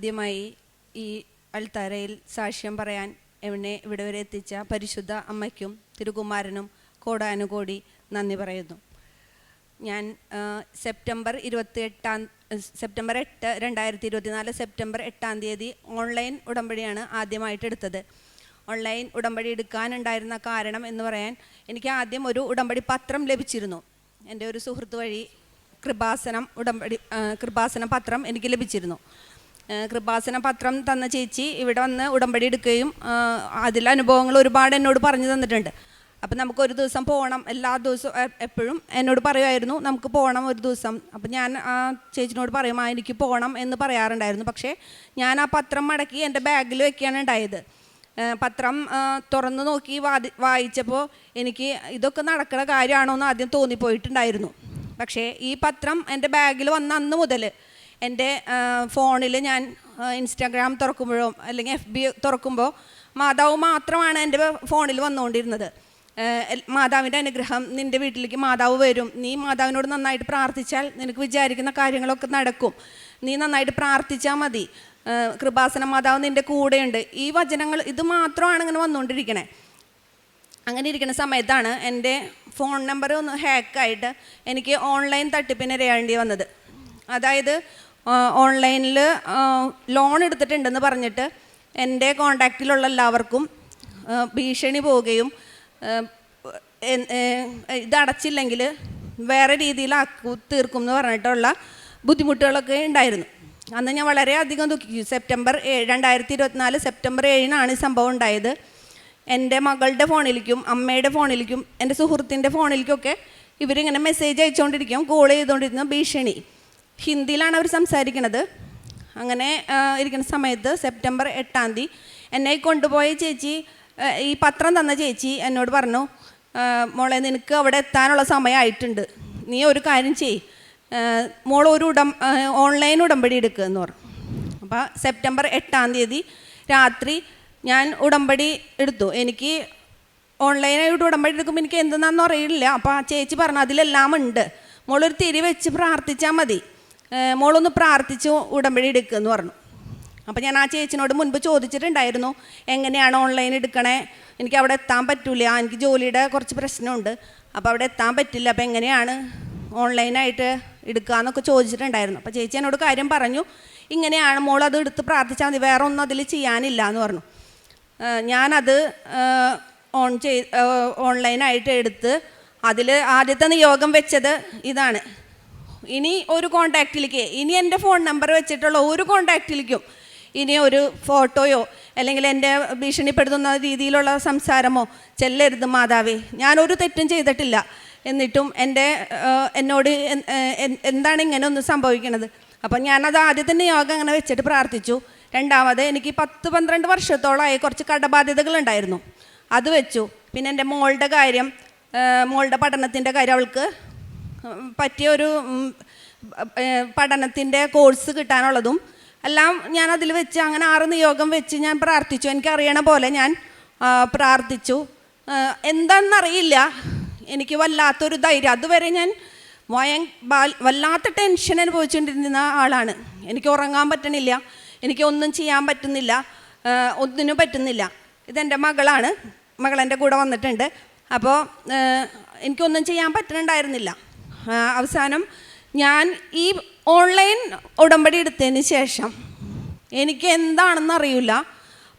ആദ്യമായി ഈ അൾത്താരയിൽ സാക്ഷ്യം പറയാൻ എന്നെ ഇവിടെ വരെ എത്തിച്ച പരിശുദ്ധ അമ്മയ്ക്കും തിരുകുമാരനും കോടാനുകോടി നന്ദി പറയുന്നു. ഞാൻ സെപ്റ്റംബർ ഇരുപത്തി എട്ടാം സെപ്റ്റംബർ എട്ട് രണ്ടായിരത്തി ഇരുപത്തിനാല് സെപ്റ്റംബർ എട്ടാം തീയതി ഓൺലൈൻ ഉടമ്പടിയാണ് ആദ്യമായിട്ട് എടുത്തത്. ഓൺലൈൻ ഉടമ്പടി എടുക്കാനുണ്ടായിരുന്ന കാരണം എന്ന് പറയാൻ എനിക്ക് ആദ്യം ഒരു ഉടമ്പടി പത്രം ലഭിച്ചിരുന്നു. എന്റെ ഒരു സുഹൃത്ത് വഴി കൃപാസനം ഉടമ്പടി കൃപാസന പത്രം എനിക്ക് ലഭിച്ചിരുന്നു. കൃപാസന പത്രം തന്ന ചേച്ചി ഇവിടെ വന്ന് ഉടമ്പടി എടുക്കുകയും അതിലെ അനുഭവങ്ങൾ ഒരുപാട് എന്നോട് പറഞ്ഞു തന്നിട്ടുണ്ട്. അപ്പം നമുക്ക് ഒരു ദിവസം പോകണം എല്ലാ ദിവസവും എപ്പോഴും എന്നോട് പറയുമായിരുന്നു നമുക്ക് പോകണം ഒരു ദിവസം. അപ്പം ഞാൻ ആ ചേച്ചിനോട് പറയും ആ എനിക്ക് പോകണം എന്ന് പറയാറുണ്ടായിരുന്നു. പക്ഷേ ഞാൻ ആ പത്രം മടക്കി എന്റെ ബാഗിൽ വെക്കുകയാണ് ഉണ്ടായത്. പത്രം തുറന്നു നോക്കി വാതി വായിച്ചപ്പോൾ എനിക്ക് ഇതൊക്കെ നടക്കുന്ന കാര്യമാണോ എന്ന് ആദ്യം തോന്നിപ്പോയിട്ടുണ്ടായിരുന്നു. പക്ഷേ ഈ പത്രം എന്റെ ബാഗിൽ വന്ന അന്ന് മുതൽ എന്റെ ഫോണിൽ ഞാൻ ഇൻസ്റ്റാഗ്രാം തുറക്കുമ്പോഴും അല്ലെങ്കിൽ എഫ് ബി തുറക്കുമ്പോൾ മാതാവ് മാത്രമാണ് എന്റെ ഫോണിൽ വന്നുകൊണ്ടിരുന്നത്. മാതാവിന്റെ അനുഗ്രഹം നിന്റെ വീട്ടിലേക്ക് മാതാവ് വരും. നീ മാതാവിനോട് നന്നായിട്ട് പ്രാർത്ഥിച്ചാൽ നിനക്ക് വിചാരിക്കുന്ന കാര്യങ്ങളൊക്കെ നടക്കും. നീ നന്നായിട്ട് പ്രാർത്ഥിച്ചാൽ മതി. കൃപാസന മാതാവ് നിന്റെ കൂടെയുണ്ട്. ഈ വചനങ്ങൾ ഇത് മാത്രമാണ് ഇങ്ങനെ വന്നുകൊണ്ടിരിക്കണേ. അങ്ങനെ ഇരിക്കുന്ന സമയത്താണ് എന്റെ ഫോൺ നമ്പർ ഒന്ന് ഹാക്കായിട്ട് എനിക്ക് ഓൺലൈൻ തട്ടിപ്പിന് ഇരയാണ്ടി വന്നത്. അതായത് ഓൺലൈനിൽ ലോൺ എടുത്തിട്ടുണ്ടെന്ന് പറഞ്ഞിട്ട് എന്റെ കോണ്ടാക്റ്റിലുള്ള എല്ലാവർക്കും ഭീഷണി പോവുകയും ഇതടച്ചില്ലെങ്കിൽ വേറെ രീതിയിലാക്കു തീർക്കും എന്ന് പറഞ്ഞിട്ടുള്ള ബുദ്ധിമുട്ടുകളൊക്കെ ഉണ്ടായിരുന്നു. അന്ന് ഞാൻ വളരെയധികം ദുഃഖിച്ചു സെപ്റ്റംബർ ഏഴ് രണ്ടായിരത്തി ഇരുപത്തിനാല് സെപ്റ്റംബർ ഏഴിനാണ് ഈ സംഭവം ഉണ്ടായത്. എന്റെ മകളുടെ ഫോണിലേക്കും അമ്മയുടെ ഫോണിലേക്കും എന്റെ സുഹൃത്തിന്റെ ഫോണിലേക്കൊക്കെ ഇവരിങ്ങനെ മെസ്സേജ് അയച്ചുകൊണ്ടിരിക്കും കോൾ ചെയ്തുകൊണ്ടിരുന്ന ഭീഷണി. ഹിന്ദിയിലാണ് അവർ സംസാരിക്കുന്നത് അങ്ങനെ ഇരിക്കുന്ന സമയത്ത് സെപ്റ്റംബർ എട്ടാം തീയതി എന്നെ കൊണ്ടുപോയ ചേച്ചി ഈ പത്രം തന്ന ചേച്ചി എന്നോട് പറഞ്ഞു മോളെ നിനക്ക് അവിടെ എത്താനുള്ള സമയമായിട്ടുണ്ട്. നീ ഒരു കാര്യം ചെയ് മോൾ ഒരു ഉടം ഓൺലൈൻ ഉടമ്പടി എടുക്കുക എന്ന് പറഞ്ഞു. അപ്പോൾ സെപ്റ്റംബർ എട്ടാം തീയതി രാത്രി ഞാൻ ഉടമ്പടി എടുത്തു. എനിക്ക് ഓൺലൈനായിട്ട് ഉടമ്പടി എടുക്കുമ്പോൾ എനിക്ക് എന്തെന്നാണെന്ന് അറിയില്ല. അപ്പോൾ ആ ചേച്ചി പറഞ്ഞു അതിലെല്ലാം ഉണ്ട് മോളൊരു തിരി വെച്ച് പ്രാർത്ഥിച്ചാൽ മതി. മോളൊന്ന് പ്രാർത്ഥിച്ച് ഉടമ്പടി എടുക്കുക എന്ന് പറഞ്ഞു. അപ്പോൾ ഞാൻ ആ ചേച്ചിനോട് മുൻപ് ചോദിച്ചിട്ടുണ്ടായിരുന്നു എങ്ങനെയാണ് ഓൺലൈൻ എടുക്കണേ? എനിക്ക് അവിടെ എത്താൻ പറ്റില്ല എനിക്ക് ജോലിയുടെ കുറച്ച് പ്രശ്നമുണ്ട്. അപ്പോൾ അവിടെ എത്താൻ പറ്റില്ല അപ്പോൾ എങ്ങനെയാണ് ഓൺലൈനായിട്ട് എടുക്കുക എന്നൊക്കെ ചോദിച്ചിട്ടുണ്ടായിരുന്നു. അപ്പോൾ ചേച്ചി എന്നോട് കാര്യം പറഞ്ഞു ഇങ്ങനെയാണ് മോൾ അത് എടുത്ത് പ്രാർത്ഥിച്ചാൽ മതി വേറെ ഒന്നും അതിൽ ചെയ്യാനില്ല എന്ന് പറഞ്ഞു. ഞാനത് ഓൺ ചെയ് ഓൺലൈനായിട്ട് എടുത്ത് അതിൽ ആദ്യത്തെ നിയോഗം വെച്ചത് ഇതാണ്. ഇനി ഒരു കോണ്ടാക്റ്റിലേക്ക് ഇനി എന്റെ ഫോൺ നമ്പർ വെച്ചിട്ടുള്ള ഒരു കോണ്ടാക്റ്റിലേക്കും ഇനി ഒരു ഫോട്ടോയോ അല്ലെങ്കിൽ എന്റെ ഭീഷണിപ്പെടുത്തുന്ന രീതിയിലുള്ള സംസാരമോ ചെല്ലരുത് മാതാവേ ഞാനൊരു തെറ്റും ചെയ്തിട്ടില്ല. എന്നിട്ടും എന്റെ എന്നോട് എന്താണ് ഇങ്ങനെ ഒന്ന് സംഭവിക്കുന്നത് അപ്പം ഞാനത് തന്നെ നിയോഗം അങ്ങനെ വെച്ചിട്ട് പ്രാർത്ഥിച്ചു. രണ്ടാമത് എനിക്ക് പത്ത് പന്ത്രണ്ട് വർഷത്തോളമായി കുറച്ച് കടബാധ്യതകളുണ്ടായിരുന്നു അത് വെച്ചു. പിന്നെ എന്റെ മോളുടെ കാര്യം മോളുടെ പഠനത്തിന്റെ കാര്യം അവൾക്ക് പറ്റിയ ഒരു പഠനത്തിന്റെ കോഴ്സ് കിട്ടാനുള്ളതും എല്ലാം ഞാൻ അതിൽ വെച്ച് അങ്ങനെ ആറ് നിയോഗം വെച്ച് ഞാൻ പ്രാർത്ഥിച്ചു. എനിക്കറിയണ പോലെ ഞാൻ പ്രാർത്ഥിച്ചു. എന്താണെന്നറിയില്ല. എനിക്ക് വല്ലാത്തൊരു ധൈര്യം. അതുവരെ ഞാൻ ഭയ വല്ലാത്ത ടെൻഷൻ അനുഭവിച്ചുകൊണ്ടിരുന്ന ആളാണ്. എനിക്ക് ഉറങ്ങാൻ പറ്റണില്ല. എനിക്ക് ഒന്നും ചെയ്യാൻ പറ്റുന്നില്ല. ഒന്നിനും പറ്റുന്നില്ല. ഇതെന്റെ മകളാണ്. മകളെന്റെ കൂടെ വന്നിട്ടുണ്ട്. അപ്പോൾ എനിക്കൊന്നും ചെയ്യാൻ പറ്റുന്നുണ്ടായിരുന്നില്ല അവസാനം ഞാൻ ഈ ഓൺലൈൻ ഉടമ്പടി എടുത്തതിന് ശേഷം എനിക്ക് എന്താണെന്ന് അറിയില്ല.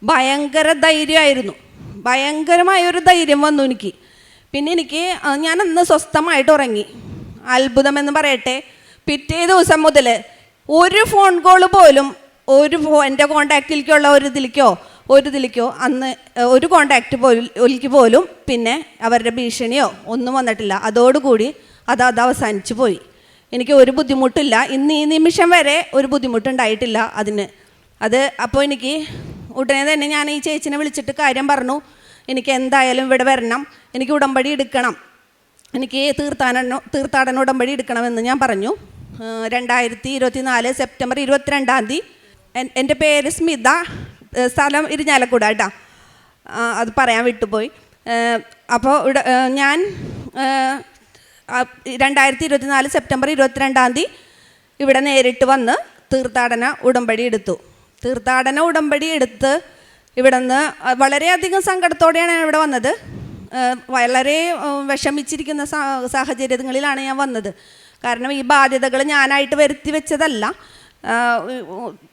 ഭയങ്കര ധൈര്യമായിരുന്നു. ഭയങ്കരമായൊരു ധൈര്യം വന്നു എനിക്ക്. പിന്നെ എനിക്ക് ഞാൻ അന്ന് സ്വസ്ഥമായിട്ട് ഉറങ്ങി. അത്ഭുതമെന്ന് പറയട്ടെ. പിറ്റേ ദിവസം മുതൽ ഒരു ഫോൺ കോൾ പോലും ഒരു ഫോ എന്റെ കോണ്ടാക്റ്റിലേക്കുള്ള ഒരു ഇതിലേക്കോ ഒരു ഇതിലേക്കോ അന്ന് ഒരു കോണ്ടാക്റ്റ് പോലും പോലും പിന്നെ അവരുടെ ഭീഷണിയോ ഒന്നും വന്നിട്ടില്ല. അതോടുകൂടി അത് അത് അവസാനിച്ചു പോയി. എനിക്ക് ഒരു ബുദ്ധിമുട്ടില്ല. ഇന്ന് ഈ നിമിഷം വരെ ഒരു ബുദ്ധിമുട്ടുണ്ടായിട്ടില്ല അതിന്. അത് അപ്പോൾ എനിക്ക് ഉടനെ തന്നെ ഞാൻ ഈ ചേച്ചിനെ വിളിച്ചിട്ട് കാര്യം പറഞ്ഞു. എനിക്ക് എന്തായാലും ഇവിടെ വരണം. എനിക്ക് ഉടമ്പടി എടുക്കണം. എനിക്ക് തീർത്ഥാടന തീർത്ഥാടന ഉടമ്പടി എടുക്കണമെന്ന് ഞാൻ പറഞ്ഞു. രണ്ടായിരത്തി ഇരുപത്തി നാല് സെപ്റ്റംബർ ഇരുപത്തിരണ്ടാം തീയതി. എൻ- എന്റെ പേര് സ്മിത. സ്ഥലം ഇരിഞ്ഞാലക്കുട കേട്ടോ. അത് പറയാൻ വിട്ടുപോയി. അപ്പോൾ ഇവിടെ ഞാൻ രണ്ടായിരത്തി ഇരുപത്തി നാല് സെപ്റ്റംബർ ഇരുപത്തിരണ്ടാം തീയതി ഇവിടെ നേരിട്ട് വന്ന് തീർത്ഥാടന ഉടമ്പടി എടുത്തു. തീർത്ഥാടന ഉടമ്പടി എടുത്ത് ഇവിടെ നിന്ന് വളരെയധികം സങ്കടത്തോടെയാണ് ഞാൻ ഇവിടെ വന്നത്. വളരെ വിഷമിച്ചിരിക്കുന്ന സാഹചര്യങ്ങളിലാണ് ഞാൻ വന്നത്. കാരണം ഈ ബാധ്യതകൾ ഞാനായിട്ട് വരുത്തി വെച്ചതല്ല.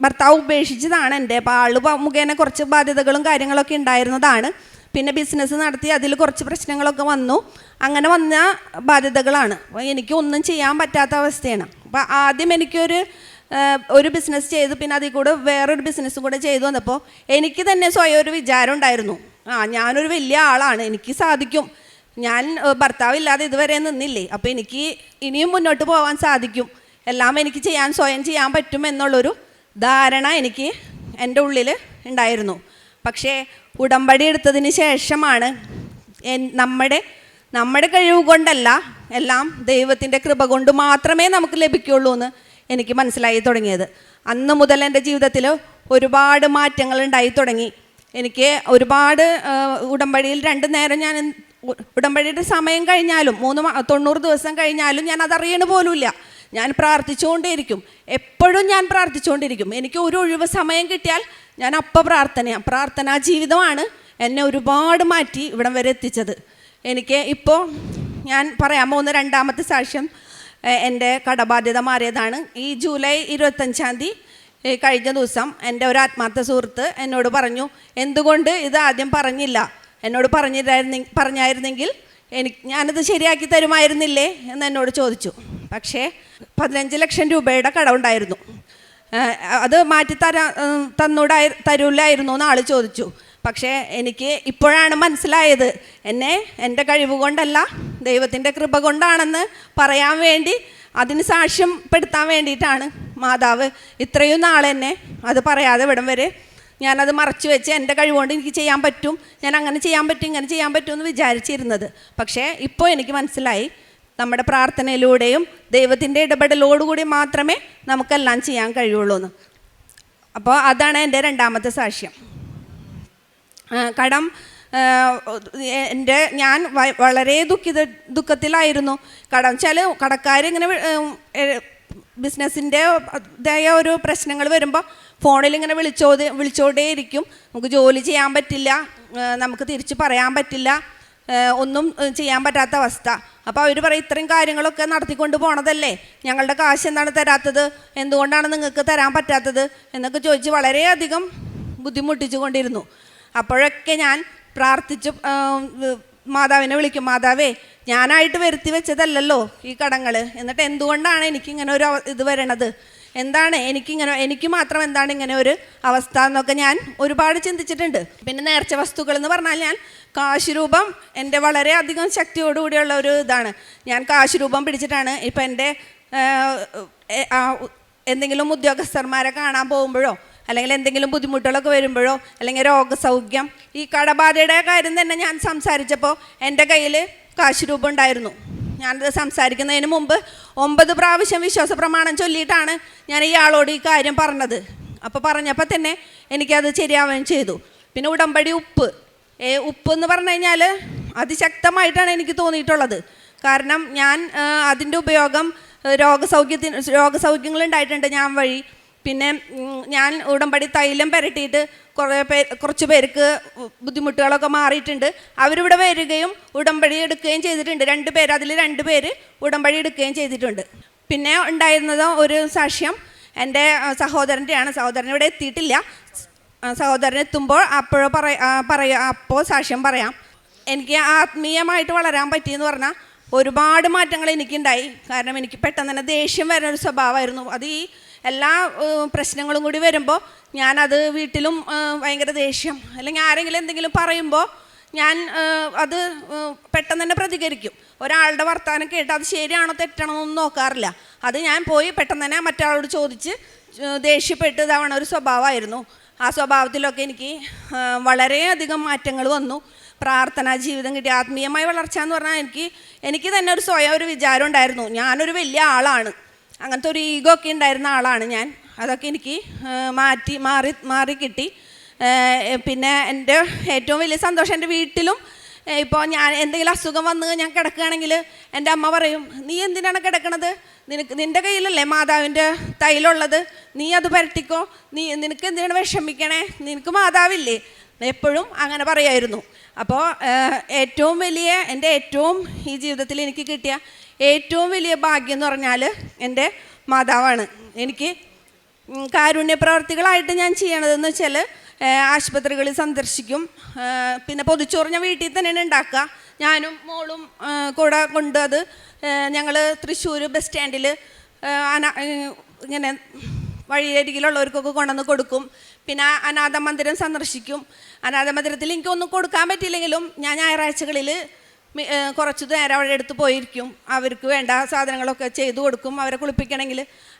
ഭർത്താവ് ഉപേക്ഷിച്ചതാണ് എന്റെ. അപ്പോൾ ആൾ മുഖേന കുറച്ച് ബാധ്യതകളും കാര്യങ്ങളൊക്കെ ഉണ്ടായിരുന്നതാണ്. പിന്നെ ബിസിനസ് നടത്തി അതിൽ കുറച്ച് പ്രശ്നങ്ങളൊക്കെ വന്നു. അങ്ങനെ വന്ന ബാധ്യതകളാണ്. അപ്പോൾ എനിക്ക് ഒന്നും ചെയ്യാൻ പറ്റാത്ത അവസ്ഥയാണ്. അപ്പോൾ ആദ്യം എനിക്കൊരു ഒരു ബിസിനസ് ചെയ്തു. പിന്നെ അതിൽ കൂടെ വേറൊരു ബിസിനസ്സും കൂടെ ചെയ്തു വന്നപ്പോൾ എനിക്ക് തന്നെ സ്വയം ഒരു വിചാരം ഉണ്ടായിരുന്നു. ആ ഞാനൊരു വലിയ ആളാണ്. എനിക്ക് സാധിക്കും. ഞാൻ ഭർത്താവില്ലാതെ ഇതുവരെ നിന്നില്ലേ. അപ്പോൾ എനിക്ക് ഇനിയും മുന്നോട്ട് പോകാൻ സാധിക്കും. എല്ലാം എനിക്ക് ചെയ്യാൻ സ്വയം ചെയ്യാൻ പറ്റും എന്നുള്ളൊരു ധാരണ എനിക്ക് എന്റെ ഉള്ളിൽ ഉണ്ടായിരുന്നു. പക്ഷേ ഉടമ്പടി എടുത്തതിന് ശേഷമാണ് നമ്മുടെ നമ്മുടെ കഴിവ് കൊണ്ടല്ല എല്ലാം ദൈവത്തിന്റെ കൃപ കൊണ്ട് മാത്രമേ നമുക്ക് ലഭിക്കുള്ളൂ എന്ന് എനിക്ക് മനസ്സിലായി തുടങ്ങിയത്. അന്ന് മുതൽ എന്റെ ജീവിതത്തിൽ ഒരുപാട് മാറ്റങ്ങൾ ഉണ്ടായി തുടങ്ങി. എനിക്ക് ഒരുപാട് ഉടമ്പടിയിൽ രണ്ട് നേരം ഞാൻ ഉടമ്പടിയുടെ സമയം കഴിഞ്ഞാലും മൂന്ന് തൊണ്ണൂറ് ദിവസം കഴിഞ്ഞാലും ഞാൻ അതറിയണ പോലുമില്ല. ഞാൻ പ്രാർത്ഥിച്ചുകൊണ്ടേയിരിക്കും. എപ്പോഴും ഞാൻ പ്രാർത്ഥിച്ചുകൊണ്ടിരിക്കും എനിക്ക് ഒരു ഒഴിവ് സമയം കിട്ടിയാൽ ഞാൻ അപ്പം പ്രാർത്ഥനയാണ് പ്രാർത്ഥനാ ജീവിതമാണ് എന്നെ ഒരുപാട് മാറ്റി ഇവിടം വരെ എത്തിച്ചത്. എനിക്ക് ഇപ്പോൾ ഞാൻ പറയാൻ പോകുന്ന രണ്ടാമത്തെ സാക്ഷ്യം എന്റെ കടബാധ്യത മാറിയതാണ്. ഈ ജൂലൈ ഇരുപത്തഞ്ചാം തീയതി കഴിഞ്ഞ ദിവസം എന്റെ ഒരു ആത്മാർത്ഥ സുഹൃത്ത് എന്നോട് പറഞ്ഞു എന്തുകൊണ്ട് ഇത് ആദ്യം പറഞ്ഞില്ല? എന്നോട് പറഞ്ഞിരുന്ന പറഞ്ഞായിരുന്നെങ്കിൽ എനിക്ക് ഞാനത് ശരിയാക്കി തരുമായിരുന്നില്ലേ? എന്ന് എന്നോട് ചോദിച്ചു. പക്ഷേ പതിനഞ്ച് ലക്ഷം രൂപയുടെ കടമുണ്ടായിരുന്നു അത് മാറ്റി തരാ തന്നൂടായി തരൂലായിരുന്നു എന്ന് ആൾ ചോദിച്ചു. പക്ഷേ എനിക്ക് ഇപ്പോഴാണ് മനസ്സിലായത്. എന്നെ എന്റെ കഴിവ് കൊണ്ടല്ല ദൈവത്തിന്റെ കൃപ കൊണ്ടാണെന്ന് പറയാൻ വേണ്ടി അതിന് സാക്ഷ്യം പെടുത്താൻ വേണ്ടിയിട്ടാണ് മാതാവ് ഇത്രയും നാളെന്നെ അത് പറയാതെ ഇവിടം വരെ ഞാനത് മറച്ചു വെച്ച് എന്റെ കഴിവുകൊണ്ട് എനിക്ക് ചെയ്യാൻ പറ്റും. ഞാൻ അങ്ങനെ ചെയ്യാൻ പറ്റും ഇങ്ങനെ ചെയ്യാൻ പറ്റും എന്ന് വിചാരിച്ചിരുന്നത്. പക്ഷേ ഇപ്പോൾ എനിക്ക് മനസ്സിലായി. നമ്മുടെ പ്രാർത്ഥനയിലൂടെയും ദൈവത്തിന്റെ ഇടപെടലോടുകൂടി മാത്രമേ നമുക്കെല്ലാം ചെയ്യാൻ കഴിയുള്ളൂ എന്ന്. അപ്പോൾ അതാണ് എന്റെ രണ്ടാമത്തെ സാക്ഷ്യം. കടം എന്റെ ഞാൻ വളരെ ദുഃഖിത ദുഃഖത്തിലായിരുന്നു. കടം വെച്ചാൽ കടക്കാരിങ്ങനെ ബിസിനസ്സിന്റെ ഇതായ ഒരു പ്രശ്നങ്ങൾ വരുമ്പോൾ ഫോണിൽ ഇങ്ങനെ വിളിച്ചോ വിളിച്ചോണ്ടേയിരിക്കും. നമുക്ക് ജോലി ചെയ്യാൻ പറ്റില്ല. നമുക്ക് തിരിച്ച് പറയാൻ പറ്റില്ല. ഒന്നും ചെയ്യാൻ പറ്റാത്ത അവസ്ഥ. അപ്പോൾ അവർ പറയും ഇത്രയും കാര്യങ്ങളൊക്കെ നടത്തിക്കൊണ്ട് പോണതല്ലേ? ഞങ്ങളുടെ കാശ് എന്താണ് തരാത്തത്? എന്തുകൊണ്ടാണ് നിങ്ങൾക്ക് തരാൻ പറ്റാത്തത്? എന്നൊക്കെ ചോദിച്ച് വളരെയധികം ബുദ്ധിമുട്ടിച്ചു കൊണ്ടിരുന്നു അപ്പോഴൊക്കെ ഞാൻ പ്രാർത്ഥിച്ച് മാതാവിനെ വിളിക്കും മാതാവേ ഞാനായിട്ട് വരുത്തി വെച്ചതല്ലല്ലോ ഈ കടങ്ങൾ എന്നിട്ട് എന്തുകൊണ്ടാണ് എനിക്കിങ്ങനെ ഒരു ഇത് വരണത്? എന്താണ് എനിക്കിങ്ങനെ എനിക്ക് മാത്രം എന്താണ് ഇങ്ങനെ ഒരു അവസ്ഥ? എന്നൊക്കെ ഞാൻ ഒരുപാട് ചിന്തിച്ചിട്ടുണ്ട്. പിന്നെ നേർച്ച വസ്തുക്കൾ എന്ന് പറഞ്ഞാൽ ഞാൻ കാശ് രൂപം എന്റെ വളരെ അധികം ശക്തിയോടുകൂടിയുള്ള ഒരു ഇതാണ്. ഞാൻ കാശ് രൂപം പിടിച്ചിട്ടാണ് ഇപ്പം എന്റെ എന്തെങ്കിലും ഉദ്യോഗസ്ഥന്മാരെ കാണാൻ പോകുമ്പോഴോ അല്ലെങ്കിൽ എന്തെങ്കിലും ബുദ്ധിമുട്ടുകളൊക്കെ വരുമ്പോഴോ അല്ലെങ്കിൽ രോഗസൗഖ്യം ഈ കടബാധയുടെ കാര്യം തന്നെ ഞാൻ സംസാരിച്ചപ്പോൾ എന്റെ കയ്യിൽ കാശ് രൂപം ഉണ്ടായിരുന്നു. ഞാനത് സംസാരിക്കുന്നതിന് മുമ്പ് ഒമ്പത് പ്രാവശ്യം വിശ്വാസ പ്രമാണം ചൊല്ലിയിട്ടാണ് ഞാൻ ഇയാളോട് ഈ കാര്യം പറഞ്ഞത്. അപ്പോൾ പറഞ്ഞപ്പോൾ തന്നെ എനിക്കത് ശരിയാവുകയും ചെയ്തു. പിന്നെ ഉടമ്പടി ഉപ്പ് ഏ, ഉപ്പ് എന്ന് പറഞ്ഞു കഴിഞ്ഞാൽ അതിശക്തമായിട്ടാണ് എനിക്ക് തോന്നിയിട്ടുള്ളത്. കാരണം ഞാൻ അതിന്റെ ഉപയോഗം രോഗസൗഖ്യത്തിന് രോഗസൗഖ്യങ്ങൾ ഉണ്ടായിട്ടുണ്ട് ഞാൻ വഴി. പിന്നെ ഞാൻ ഉടമ്പടി തൈലം പുരട്ടിയിട്ട് കുറേ പേർ കുറച്ച് പേർക്ക് ബുദ്ധിമുട്ടുകളൊക്കെ മാറിയിട്ടുണ്ട്. അവരിവിടെ വരികയും ഉടമ്പടി എടുക്കുകയും ചെയ്തിട്ടുണ്ട്. രണ്ട് പേര് അതിൽ രണ്ട് പേര് ഉടമ്പടി എടുക്കുകയും ചെയ്തിട്ടുണ്ട്. പിന്നെ ഉണ്ടായിരുന്നത് ഒരു സാക്ഷ്യം എന്റെ സഹോദരന്റെയാണ്. സഹോദരൻ ഇവിടെ എത്തിയിട്ടില്ല. സഹോദരൻ എത്തുമ്പോൾ അപ്പോഴോ പറയ പറയാ അപ്പോൾ സാക്ഷ്യം പറയാം. എനിക്ക് ആത്മീയമായിട്ട് വളരാൻ പറ്റിയെന്ന് പറഞ്ഞാൽ ഒരുപാട് മാറ്റങ്ങൾ എനിക്കുണ്ടായി. കാരണം എനിക്ക് പെട്ടെന്ന് തന്നെ ദേഷ്യം വരുന്ന ഒരു സ്വഭാവമായിരുന്നു. അത് ഈ എല്ലാ പ്രശ്നങ്ങളും കൂടി വരുമ്പോൾ ഞാനത് വീട്ടിലും ഭയങ്കര ദേഷ്യം. അല്ലെങ്കിൽ ആരെങ്കിലും എന്തെങ്കിലും പറയുമ്പോൾ ഞാൻ അത് പെട്ടെന്ന് തന്നെ പ്രതികരിക്കും. ഒരാളുടെ വർത്തമാനം കേട്ട് അത് ശരിയാണോ തെറ്റാണോ എന്നൊന്നും നോക്കാറില്ല. അത് ഞാൻ പോയി പെട്ടെന്ന് തന്നെ മറ്റാളോട് ചോദിച്ച് ദേഷ്യപ്പെട്ട് ഇതാവണ ഒരു സ്വഭാവമായിരുന്നു. ആ സ്വഭാവത്തിലൊക്കെ എനിക്ക് വളരെയധികം മാറ്റങ്ങൾ വന്നു. പ്രാർത്ഥനാ ജീവിതം കിട്ടി ആത്മീയമായ വളർച്ച എന്ന് പറഞ്ഞാൽ എനിക്ക് എനിക്ക് തന്നെ ഒരു സ്വയം ഒരു വിചാരം ഉണ്ടായിരുന്നു. ഞാനൊരു വലിയ ആളാണ്. അങ്ങനത്തെ ഒരു ഈഗോ ഒക്കെ ഉണ്ടായിരുന്ന ആളാണ് ഞാൻ. അതൊക്കെ എനിക്ക് മാറ്റി മാറി മാറി കിട്ടി. പിന്നെ എന്റെ ഏറ്റവും വലിയ സന്തോഷം എന്റെ വീട്ടിലും ഇപ്പോൾ ഞാൻ എന്തെങ്കിലും അസുഖം വന്ന് ഞാൻ കിടക്കുകയാണെങ്കിൽ എന്റെ അമ്മ പറയും നീ എന്തിനാണ് കിടക്കണത്? നിനക്ക് നിന്റെ കയ്യിലല്ലേ മാതാവിന്റെ തൈലുള്ളത്? നീ അത് പരട്ടിക്കോ? നീ നിനക്ക് എന്തിനാണ് വിഷമിക്കണേ? നിനക്ക് മാതാവില്ലേ? എപ്പോഴും അങ്ങനെ പറയായിരുന്നു. അപ്പോൾ ഏറ്റവും വലിയ എന്റെ ഏറ്റവും ഈ ജീവിതത്തിൽ എനിക്ക് കിട്ടിയ ഏറ്റവും വലിയ ഭാഗ്യം എന്ന് പറഞ്ഞാൽ എന്റെ മാതാവാണ്. എനിക്ക് കാരുണ്യ പ്രവർത്തികളായിട്ട് ഞാൻ ചെയ്യണതെന്ന് വെച്ചാൽ ആശുപത്രികളിൽ സന്ദർശിക്കും. പിന്നെ പൊതിച്ചോറ് ഞാൻ വീട്ടിൽ തന്നെയാണ് ഉണ്ടാക്കുക. ഞാനും മോളും കൂടെ കൊണ്ട് അത് ഞങ്ങൾ തൃശ്ശൂർ ബസ് സ്റ്റാൻഡിൽ ഇങ്ങനെ വഴിയരികിലുള്ളവർക്കൊക്കെ കൊണ്ടുവന്ന് കൊടുക്കും. പിന്നെ അനാഥ മന്ദിരം സന്ദർശിക്കും. അനാഥ മന്ദിരത്തിൽ എനിക്കൊന്നും കൊടുക്കാൻ പറ്റിയില്ലെങ്കിലും ഞാൻ ഞായറാഴ്ചകളിൽ കുറച്ച് നേരം അവിടെ എടുത്ത് പോയിരിക്കും. അവർക്ക് വേണ്ട സാധനങ്ങളൊക്കെ ചെയ്തു കൊടുക്കും. അവരെ കുളിപ്പിക്കണമെങ്കിൽ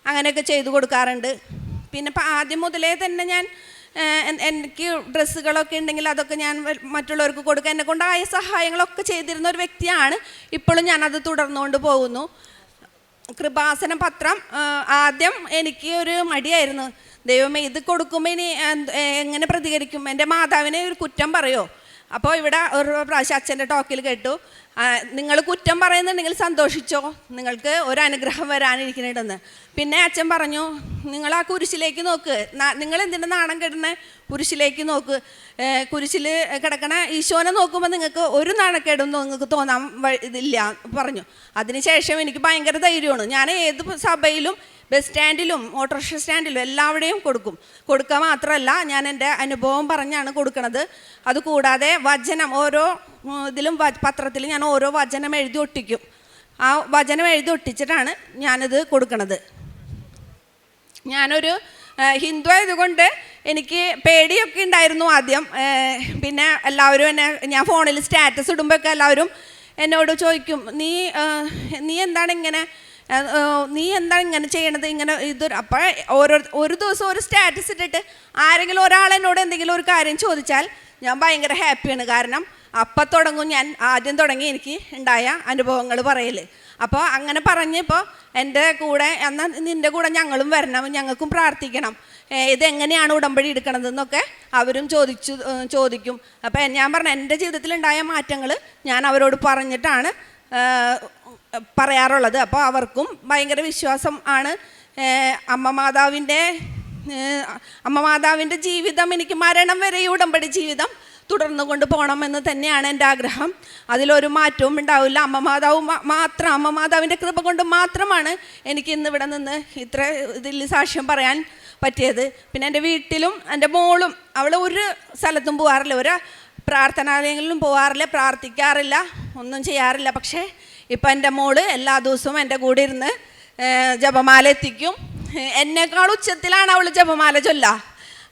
അങ്ങനെയൊക്കെ ചെയ്തു കൊടുക്കാറുണ്ട്. പിന്നെ ആദ്യം മുതലേ തന്നെ ഞാൻ എനിക്ക് ഡ്രസ്സുകളൊക്കെ ഉണ്ടെങ്കിൽ അതൊക്കെ ഞാൻ മറ്റുള്ളവർക്ക് കൊടുക്കുക എന്നെ കൊണ്ടായ സഹായങ്ങളൊക്കെ ചെയ്തിരുന്ന ഒരു വ്യക്തിയാണ്. ഇപ്പോഴും ഞാനത് തുടർന്നുകൊണ്ട് പോകുന്നു. കൃപാസന പത്രം ആദ്യം എനിക്ക് ഒരു മടിയായിരുന്നു. ദൈവമേ ഇത് കൊടുക്കുമ്പോൾ ഇനി എങ്ങനെ പ്രതികരിക്കും? എന്റെ മാതാവിനെ ഒരു കുറ്റം പറയോ? അപ്പോൾ ഇവിടെ ഒരു പ്രാവശ്യം അച്ഛന്റെ ടോക്കിൽ കേട്ടു. നിങ്ങൾ കുറ്റം പറയുന്നുണ്ടെങ്കിൽ സന്തോഷിച്ചോ. നിങ്ങൾക്ക് ഒരു അനുഗ്രഹം വരാനിരിക്കുന്നുണ്ടെന്ന് പിന്നെ അച്ഛൻ പറഞ്ഞു നിങ്ങൾ ആ കുരിശിലേക്ക് നോക്ക്. നിങ്ങൾ എന്തിന്റെ നാണം കെടുന്ന? കുരിശിലേക്ക് നോക്ക്. കുരിശിൽ കിടക്കണ ഈശോനെ നോക്കുമ്പോൾ നിങ്ങൾക്ക് ഒരു നാണക്കേടും നിങ്ങൾക്ക് തോന്നാൻ ഇതില്ല പറഞ്ഞു. അതിനുശേഷം എനിക്ക് ഭയങ്കര ധൈര്യമാണ്. ഞാൻ ഏത് സഭയിലും ബസ് സ്റ്റാൻഡിലും ഓട്ടോറിക്ഷ സ്റ്റാൻഡിലും എല്ലാവിടെയും കൊടുക്കും. കൊടുക്കുക മാത്രമല്ല ഞാൻ എന്റെ അനുഭവം പറഞ്ഞാണ് കൊടുക്കുന്നത് അതുകൂടാതെ വചനം ഓരോ ഇതിലും പത്രത്തിൽ ഞാൻ ഓരോ വചനം എഴുതി ഒട്ടിക്കും. ആ വചനം എഴുതി ഒട്ടിച്ചിട്ടാണ് ഞാനിത് കൊടുക്കുന്നത് ഞാനൊരു ഹിന്ദു ആയതുകൊണ്ട് എനിക്ക് പേടിയൊക്കെ ഉണ്ടായിരുന്നു ആദ്യം. പിന്നെ എല്ലാവരും എന്നെ ഞാൻ ഫോണിൽ സ്റ്റാറ്റസ് ഇടുമ്പോഴൊക്കെ എല്ലാവരും എന്നോട് ചോദിക്കും നീ നീ എന്താണ് ഇങ്ങനെ നീ എന്താണ് ഇങ്ങനെ ചെയ്യണത്? ഇങ്ങനെ ഇത് അപ്പോൾ ഓരോ ഒരു ദിവസം ഒരു സ്റ്റാറ്റസ് ഇട്ടിട്ട് ആരെങ്കിലും ഒരാൾ എന്നോട് എന്തെങ്കിലും ഒരു കാര്യം ചോദിച്ചാൽ ഞാൻ ഭയങ്കര ഹാപ്പിയാണ് കാരണം അപ്പം തുടങ്ങും ഞാൻ. ആദ്യം തുടങ്ങി എനിക്ക് ഉണ്ടായ അനുഭവങ്ങൾ പറയൽ അപ്പോൾ അങ്ങനെ പറഞ്ഞപ്പോൾ എന്റെ കൂടെ എന്നാൽ നിന്റെ കൂടെ ഞങ്ങളും വരണം. ഞങ്ങൾക്കും പ്രാർത്ഥിക്കണം. ഇതെങ്ങനെയാണ് ഉടമ്പടി എടുക്കണതെന്നൊക്കെ അവരും ചോദിച്ചു ചോദിക്കും. അപ്പോൾ ഞാൻ പറഞ്ഞ എന്റെ ജീവിതത്തിലുണ്ടായ മാറ്റങ്ങൾ ഞാൻ അവരോട് പറഞ്ഞിട്ടാണ് പറയാറുള്ളത്. അപ്പോൾ അവർക്കും ഭയങ്കര വിശ്വാസം ആണ്. അമ്മ മാതാവിന്റെ അമ്മ മാതാവിന്റെ ജീവിതം എനിക്ക് മരണം വരെ ഉടമ്പടി ജീവിതം തുടർന്നു കൊണ്ട് പോകണമെന്ന് തന്നെയാണ് എന്റെ ആഗ്രഹം. അതിലൊരു മാറ്റവും ഉണ്ടാവില്ല. അമ്മ മാതാവ് മാത്രം അമ്മ മാതാവിന്റെ കൃപ കൊണ്ട് മാത്രമാണ് എനിക്ക് ഇന്ന് ഇവിടെ നിന്ന് ഇത്ര ഇതിൽ സാക്ഷ്യം പറയാൻ പറ്റിയത്. പിന്നെ എന്റെ വീട്ടിലും എന്റെ മോളും അവൾ ഒരു സ്ഥലത്തും പോകാറില്ല. ഒരു പ്രാർത്ഥനാലയങ്ങളിലും പോകാറില്ല പ്രാർത്ഥിക്കാറില്ല ഒന്നും ചെയ്യാറില്ല. പക്ഷേ ഇപ്പം എന്റെ മോൾ എല്ലാ ദിവസവും എന്റെ കൂടെ ഇരുന്ന് ജപമാല എത്തിക്കും. എന്നേക്കാൾ ഉച്ചത്തിലാണ് അവൾ ജപമാല ചൊല്ല.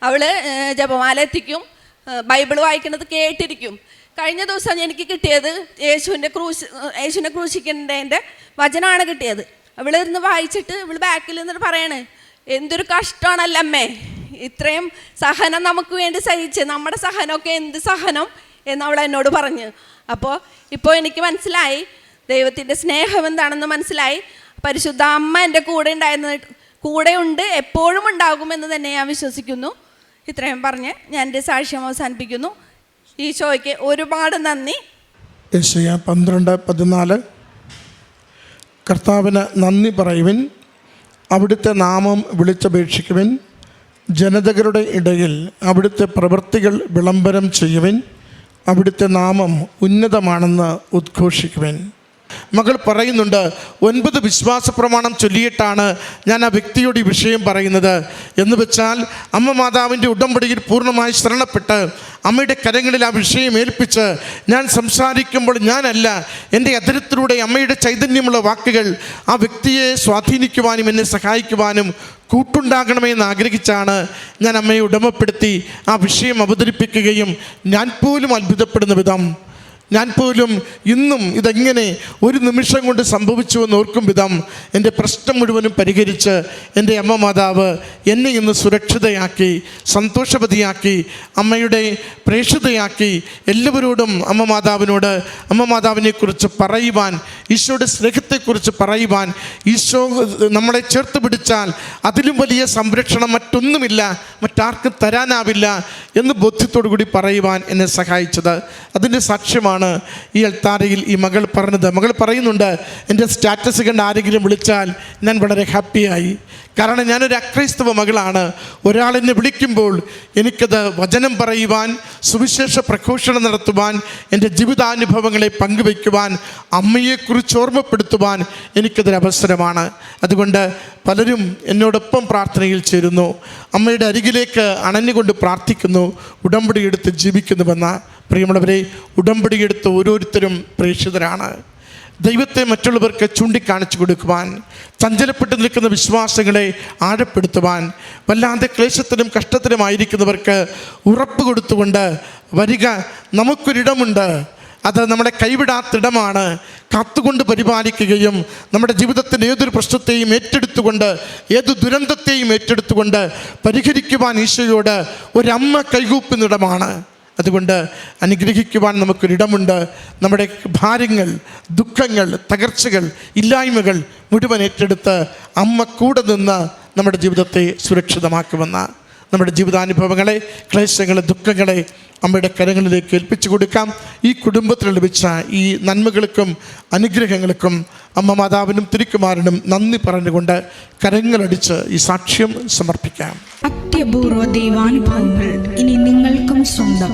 അവൾ ജപമാല എത്തിക്കും. ബൈബിൾ വായിക്കുന്നത് കേട്ടിരിക്കും. കഴിഞ്ഞ ദിവസം എനിക്ക് കിട്ടിയത് യേശുവിന്റെ ക്രൂശ് യേശുവിനെ ക്രൂശിക്കേണ്ടതിന്റെ വചനമാണ് കിട്ടിയത്. അവൾ അവളിരുന്ന് വായിച്ചിട്ട് ഇവൾ ബാക്കിൽ നിന്നിട്ട് പറയണേ എന്തൊരു കഷ്ടമാണല്ലോ അമ്മേ? ഇത്രയും സഹനം നമുക്ക് വേണ്ടി സഹിച്ച് നമ്മുടെ സഹനമൊക്കെ എന്ത് സഹനം എന്ന് അവൾ എന്നോട് പറഞ്ഞു. അപ്പോൾ ഇപ്പോൾ എനിക്ക് മനസ്സിലായി ദൈവത്തിന്റെ സ്നേഹം എന്താണെന്ന് മനസ്സിലായി. പരിശുദ്ധ അമ്മ എന്റെ കൂടെ ഉണ്ടായിരുന്ന കൂടെ ഉണ്ട് എപ്പോഴും ഉണ്ടാകുമെന്ന് തന്നെ ഞാൻ വിശ്വസിക്കുന്നു. ഇത്രയും പറഞ്ഞ് ഞാൻ എന്റെ സാക്ഷ്യം അവസാനിപ്പിക്കുന്നു. ഈശോയ്ക്ക് ഒരുപാട് നന്ദി. പന്ത്രണ്ട് പതിനാല്. കർത്താവിന് നന്ദി പറയുവിൻ അവിടുത്തെ നാമം വിളിച്ചപേക്ഷിക്കുവിൻ. ജനതകളുടെ ഇടയിൽ അവിടുത്തെ പ്രവൃത്തികൾ വിളംബരം ചെയ്യുവിൻ അവിടുത്തെ നാമം ഉന്നതമാണെന്ന് ഉദ്ഘോഷിക്കുവിൻ. മകൾ പറയുന്നുണ്ട് ഒൻപത് വിശ്വാസ പ്രമാണം ചൊല്ലിയിട്ടാണ് ഞാൻ ആ വ്യക്തിയുടെ ഈ വിഷയം പറയുന്നത്. എന്ന് വെച്ചാൽ അമ്മ മാതാവിന്റെ ഉടമ്പടിയിൽ പൂർണമായി ശരണപ്പെട്ട് അമ്മയുടെ കരങ്ങളിൽ ആ വിഷയം ഏൽപ്പിച്ച് ഞാൻ സംസാരിക്കുമ്പോൾ ഞാനല്ല എന്റെ അതിരത്തിലൂടെ അമ്മയുടെ ചൈതന്യമുള്ള വാക്കുകൾ ആ വ്യക്തിയെ സ്വാധീനിക്കുവാനും എന്നെ സഹായിക്കുവാനും കൂട്ടുണ്ടാകണമെന്ന് ആഗ്രഹിച്ചാണ് ഞാൻ അമ്മയെ ഉടമപ്പെടുത്തി ആ വിഷയം അവതരിപ്പിക്കുകയും ഞാൻ പോലും അത്ഭുതപ്പെടുന്ന വിധം ഞാൻ പോലും ഇന്നും ഇതെങ്ങനെ ഒരു നിമിഷം കൊണ്ട് സംഭവിച്ചു എന്ന് ഓർക്കും വിധം എന്റെ പ്രശ്നം മുഴുവനും പരിഹരിച്ച് എന്റെ അമ്മ മാതാവ് എന്നെ ഇന്ന് സുരക്ഷിതയാക്കി സന്തോഷവതിയാക്കി അമ്മയുടെ പ്രേക്ഷിതയാക്കി എല്ലാവരോടും അമ്മ മാതാവിനോട് അമ്മ മാതാവിനെക്കുറിച്ച് പറയുവാൻ ഈശോയുടെ സ്നേഹത്തെക്കുറിച്ച് പറയുവാൻ ഈശോ നമ്മളെ ചേർത്ത് പിടിച്ചാൽ അതിലും വലിയ സംരക്ഷണം മറ്റൊന്നുമില്ല മറ്റാർക്കും തരാനാവില്ല. എന്ന് ബോധ്യത്തോടു കൂടി പറയുവാൻ എന്നെ സഹായിച്ചത്. അതിന്റെ സാക്ഷ്യമാണ് ഈ അൽത്താരയിൽ ഈ മകൾ പറഞ്ഞത്. മകൾ പറയുന്നുണ്ട് എന്റെ സ്റ്റാറ്റസ് കണ്ട് ആരെങ്കിലും വിളിച്ചാൽ ഞാൻ വളരെ ഹാപ്പിയായി. കാരണം ഞാനൊരു അക്രൈസ്തവ മകളാണ്. ഒരാളെന്നെ വിളിക്കുമ്പോൾ എനിക്കത് വചനം പറയുവാൻ സുവിശേഷ പ്രഘോഷണം നടത്തുവാൻ എന്റെ ജീവിതാനുഭവങ്ങളെ പങ്കുവയ്ക്കുവാൻ അമ്മയെക്കുറിച്ച് ഓർമ്മപ്പെടുത്തുവാൻ എനിക്കതൊരു അവസരമാണ്. അതുകൊണ്ട് പലരും എന്നോടൊപ്പം പ്രാർത്ഥനയിൽ ചേരുന്നു. അമ്മയുടെ അരികിലേക്ക് അണഞ്ഞുകൊണ്ട് പ്രാർത്ഥിക്കുന്നു. ഉടമ്പടിയെടുത്ത് ജീവിക്കുന്നുവെന്ന പ്രിയമുള്ളവരെ ഉടമ്പടിയെടുത്ത് ഓരോരുത്തരും പ്രേക്ഷിതരാണ്. ദൈവത്തെ മറ്റുള്ളവർക്ക് ചൂണ്ടിക്കാണിച്ചു കൊടുക്കുവാൻ ചഞ്ചലപ്പെട്ട് നിൽക്കുന്ന വിശ്വാസങ്ങളെ ആഴപ്പെടുത്തുവാൻ വല്ലാതെ ക്ലേശത്തിലും കഷ്ടത്തിലുമായിരിക്കുന്നവർക്ക് ഉറപ്പ് കൊടുത്തുകൊണ്ട് വരിക നമുക്കൊരിടമുണ്ട്. അത് നമ്മുടെ കൈവിടാത്തിടമാണ്. കാത്തുകൊണ്ട് പരിപാലിക്കുകയും നമ്മുടെ ജീവിതത്തിന്റെ ഏതൊരു പ്രശ്നത്തെയും ഏറ്റെടുത്തുകൊണ്ട് ഏത് ദുരന്തത്തെയും ഏറ്റെടുത്തുകൊണ്ട് പരിഹരിക്കുവാൻ ഈശോയോട് ഒരമ്മ കൈകൂപ്പുന്നിടമാണ് അതുകൊണ്ട് അനുഗ്രഹിക്കുവാൻ നമുക്കൊരിടമുണ്ട്. നമ്മുടെ ഭാരങ്ങൾ ദുഃഖങ്ങൾ തകർച്ചകൾ ഇല്ലായ്മകൾ മുഴുവൻ ഏറ്റെടുത്ത് അമ്മ കൂടെ നിന്ന് നമ്മുടെ ജീവിതത്തെ സുരക്ഷിതമാക്കുമെന്ന. നമ്മുടെ ജീവിതാനുഭവങ്ങളെ ക്ലേശങ്ങളെ ദുഃഖങ്ങളെ അമ്മയുടെ കരങ്ങളിലേക്ക് ഏൽപ്പിച്ചു കൊടുക്കാം. ഈ കുടുംബത്തിൽ ലഭിച്ച ഈ നന്മകൾക്കും അനുഗ്രഹങ്ങൾക്കും അമ്മ മാതാവിനും തിരുക്കുമാരനും നന്ദി പറഞ്ഞുകൊണ്ട് കരങ്ങളടിച്ച് ഈ സാക്ഷ്യം സമർപ്പിക്കാം. അത്യപൂർവ ദൈവാനുഭവങ്ങൾ ഇനി നിങ്ങൾക്കും സ്വന്തം.